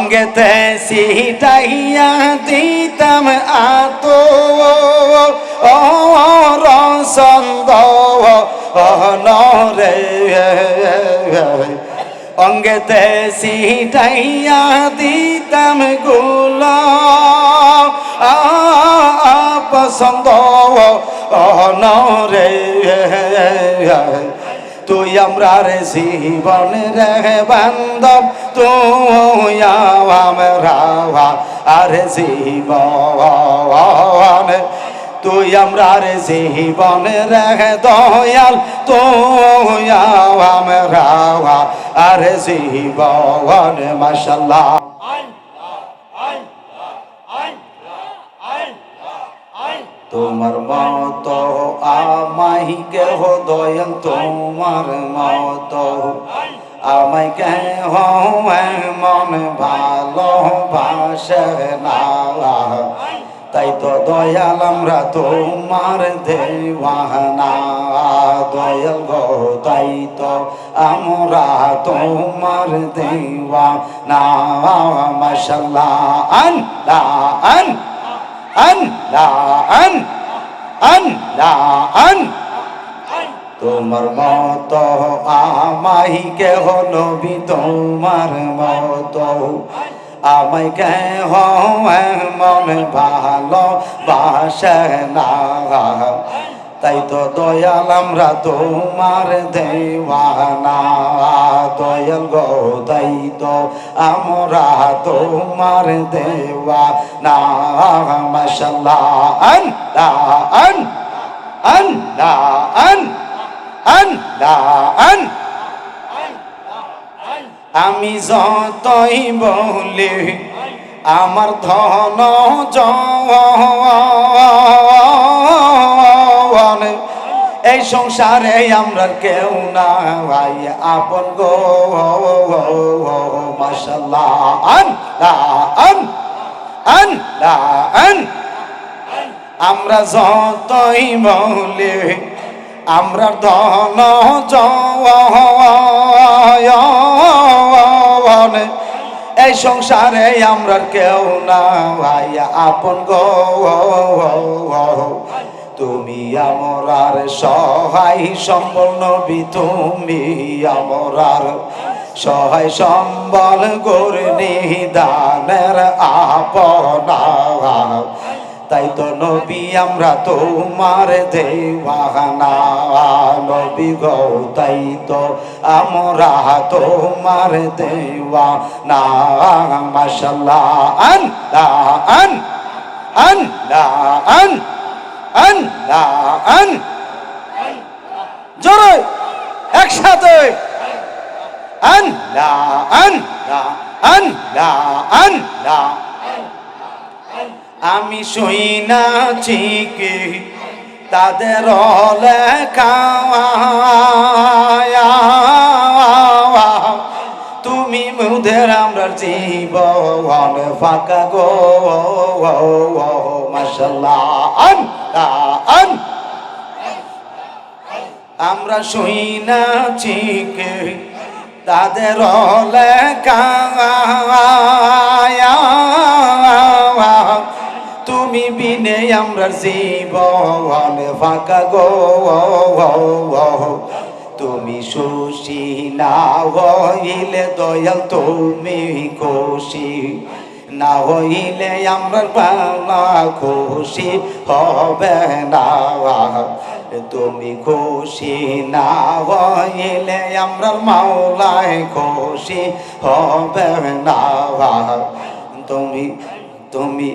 গেতে সিটাইয়া দিতাম আতো ও রসন্দ নরে। অঙ্গেতে সিটাইয়া দিতাম গুল। পছন্দ নরে। তুই আমরা রে জীবন রে বান্ধব, তুই আমরা আরে জীবন। তুই আমরা রে জীবন রে দয়াল, তুই আমরা আরে জীবন মাশাল্লাহ তোমার মত আমাই কেহ দয়াল, তোমার মত আমায় কেহ মন ভালো বাসে না। তাই তো দয়াল, আমরা তোমার দেওয়ানা। দয়াল গো, তাই তো আমরা তোমার দেওয়া না মাসাল্লাহ আন আন আন, লা আন আন, লা আন। তোমার মত আমাই কে হলো বি তোমার মত আমায় কেহ মন ভালো বাসে না। তাই তো দয়াল আমরা তোমার দেওয়ানা, দয়াল গো তাই তো আমরা তোমার দেওয়া না মাসাল্লাহ আন, লা, আন আন, লা, আন আন আন। আমি যতই বলি, আমার ধন জন সংসারে আমরা কেউ না ভাই আপন গো আমরা যতই বলি আমরা ধন এই সংসারে আমরা কেউ না ভাই আপন গো তুমি আমরার সহায় সম্বল নবী, তুমি আমরার সহায় সম্বল গরে নিদানের আপনা। তাই তো নবী, আমরা তোমার দেওয়ানা। নবী গো, তাই তো আমরা তোমার দেওয়া না মাসাল্লাহ আন আন আন আন আন জোরে একসাথে। আমি শুই না কি তাদের তুমি মুদের আমরা জীবন ফাঁকা গো। আমরা শুই নাছি কি তাদের তুমি বিনে আমরা জীবন ফাঁকা গো। তুমি সুশী না হইলে দয়াল তুমি খুশি। না হইলে আমরা পালা খুশি হবে না। তুমি খুশি না হইলে আমরা মাওলায় খুশি হবে না। তুমি তুমি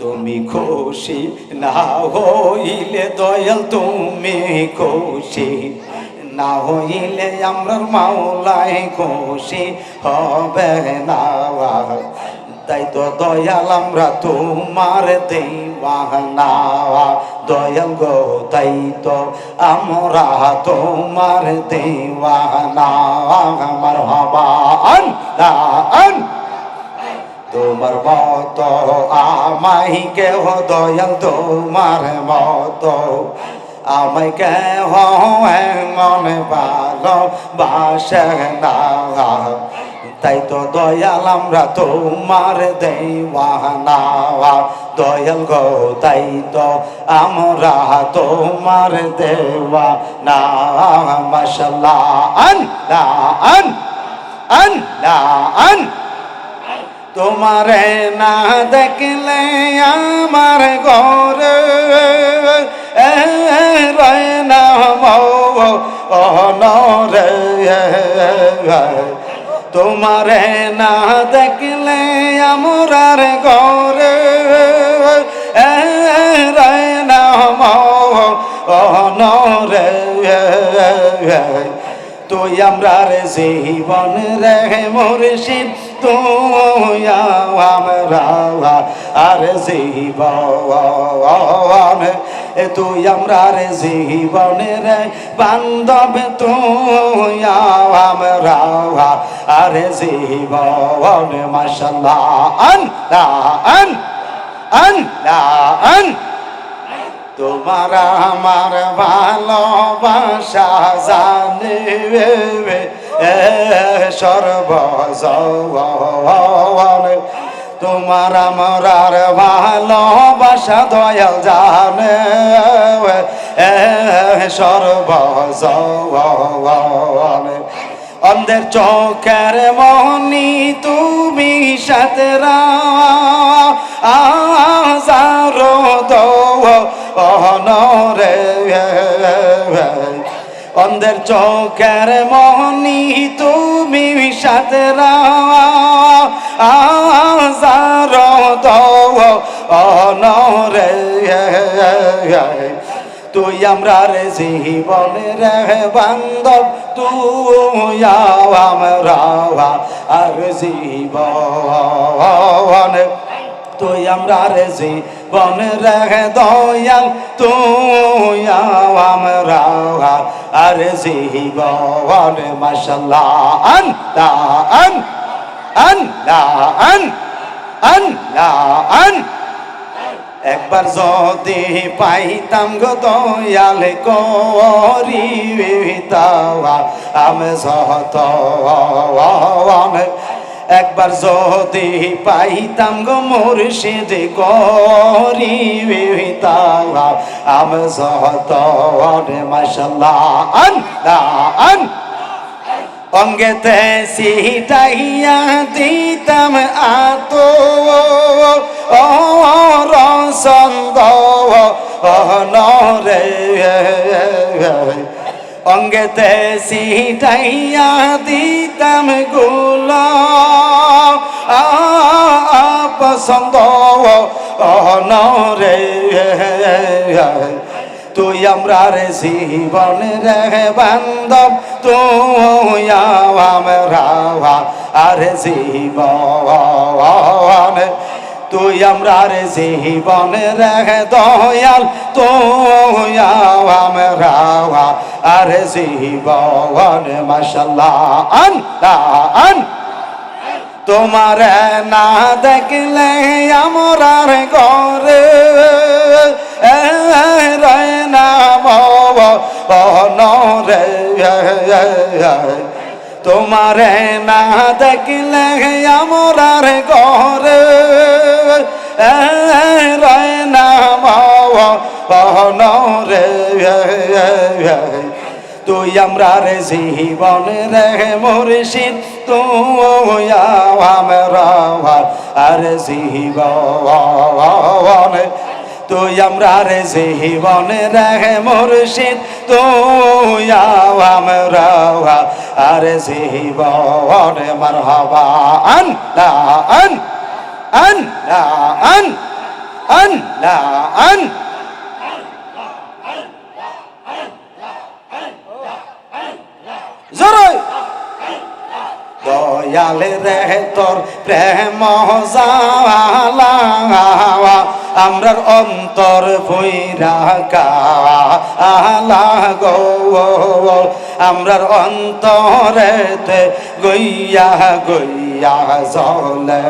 তুমি খুশি না হইলে দয়াল তুমি খুশি না হইলে আমরা মাওলায় খুশি হবে না। তাই তো দয়াল আমরা তোমার দেওয়ানা দয়াল গো, তাই তো আমরা তোমার দেওয়ানা আমার হবা আন লা আন তোমার মত আমাই কেহ দয়াল, তোমার মত আমায় কেহ মনে ভালো বাসে না। তাই তো দয়াল, আমরা তোমার দেওয়ানা। দয়াল গো তাই তো আমরা তোমার দেওয়া না মাসাল্লাহ আন আন আন আন তোমারে না দেখলে আমার এ রয় না অনরে তোমারে না দেখলে আমরার ঘরে এ রয় না অনরে তুই আমরা রে জীবন রে মুর্শিদ, তুই আমরা আর জীবন। তুই আমরা রে জীবন রে বান্ধব, তুই আমরা আর জীবন। মাশাল্লাহ। আন আন আন আন। তোমার আমার ভালোবাসা জানে সর্বজন তোমার আমার আর ভালোবাসা দয়াল জানে সর্বজন অন্ধের চোখের মনি তুমি সাথে আজারো দো অনরে অন্ধের চোখের মনি তুমি সাথে আজারো দো অনরে তুই আমরা রে জীবনে রে বান্ধব, তুই আমরা আর জীবন তুই আমরা রে জীবন রে দয়াল, তুই আমরা আর জীবন মাশাল্লাহ আন লা আন আন লা আন আন লা আন একবার যদি পাইতাম গো দয়াল করি তাওয়া আমি সহত একবার যদি পাইতাম গো মুর্শিদ করি তাওয়া আমি সহত মাশাল্লাহ, আন আন। অঙ্গেতে সিটাইয়া দিতাম আত, ও রসন্দ নরে অঙ্গেতে সিটাইয়া দিতাম গুল। পছন্দ নরে তুই আমরা রে জীবন রে বান্ধব, তুই আমরা আর জীবন। তুই আমরা রে জীবন রে দয়াল, তুই আমরা আর জীবন মাশাল্লাহ আন আন। তোমার না দেখলে আমরার ঘরে রয় না রে তোমার না দেখলে আমরার ঘরে রয় না রে তুই আমরা রে জীবন রে মুর্শিদ, তুই আমরা আর জীবন তুই আমরা রে জীবন রে মুর্শিদ, তুই আমরা আর জীবন মারহাবা। আন লা, আন আন লা, আন আন লা, আন। জোরে দয়াল রে তোর প্রেম জালা। আমরার অন্তর ভৈরা গো আমরার অন্তরেতে গইয়া গইয়া জলে,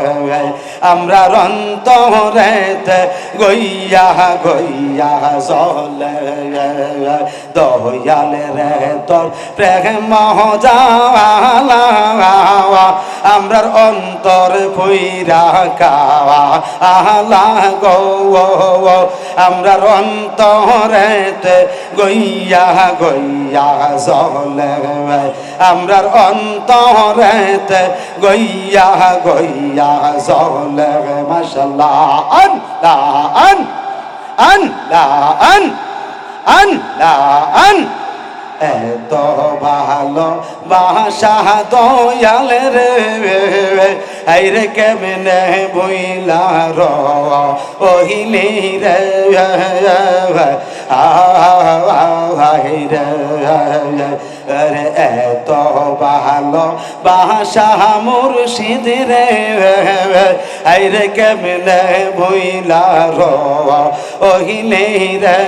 আমরা অন্তরেতে গইয়া গইয়া জলে, দয়ালে রে তোর প্রেম জালা, আমরার অন্তর কাওয়া আলা গো আমরার অন্তরেতে গইয়া গইয়া জলে আমরার অন্তরেতে গইয়া গইয়া জলে মাশাল্লাহ আন লা আন আন লা আন আন লা আন এত ভালো বাসা দয়াল রে এই রে কেমনে বইলা র ওহিলি রে রে রে এত ভালো বাসা মুর্শিদ রে এই রে কেমনে বইলা র ওহিলি রে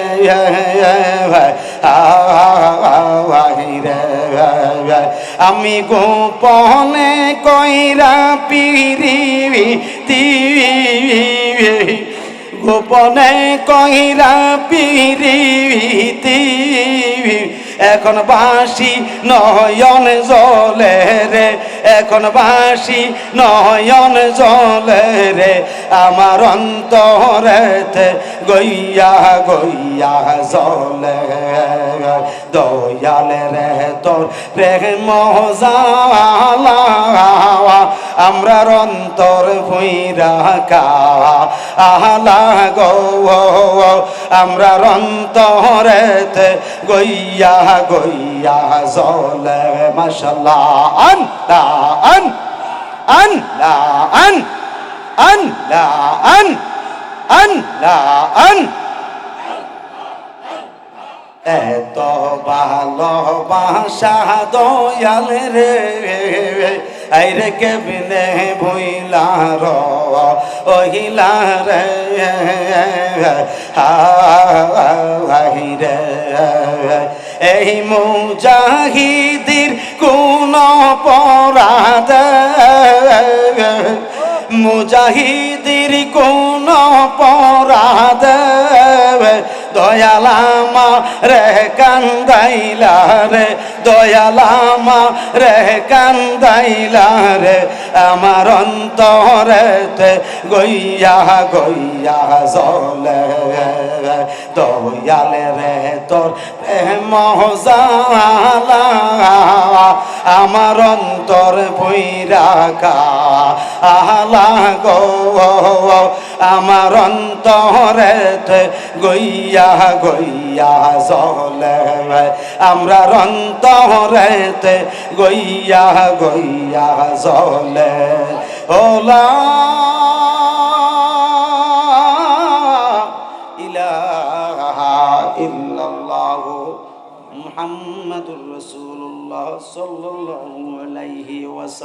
আমি গোপনে কইরা পিরিবি গোপনে কহিলা পিরিতি এখন বাসি নয়ন জলে রে, এখন বাসি নয়ন জলে রে, আমার অন্তরেতে গইয়া গইয়া জলে দয়ালে রে, তোর প্রেম জালা আমরা অন্তর ভুইরা কাওয়া আহলা গো আমরা অন্তরেতে গইয়া গইয়া জলে মশলা আন আন আন আন আন আন আন আন এত ভালোবাসা দয়াল রে। আইরে কেবিনে ভুইলা র, ওহিলা রে হাইরে এই মুজাহিদির কোন পরাদ মুজাহিদির কোন পরাদ দয়ালামা রে কান্দাইলা রে দয়ালামা রে কান্দাইলা রে, আমার অন্তরেতে গইয়া গইয়া জলে দয়ালে রে, তোর প্রেম জালা, আমার অন্তর বইরা কা আহলা গো, আমার অন্তরেতে গইয়া গইয়া জলে আমরা অন্তরেতে গইয়া গইয়া জলে। ওলা ইলাহা ইল্লাল্লাহ মুহাম্মাদুর রাসূলুল্লাহ সাল্লাল্লাহু আলাইহি ওয়াসাল্লাম।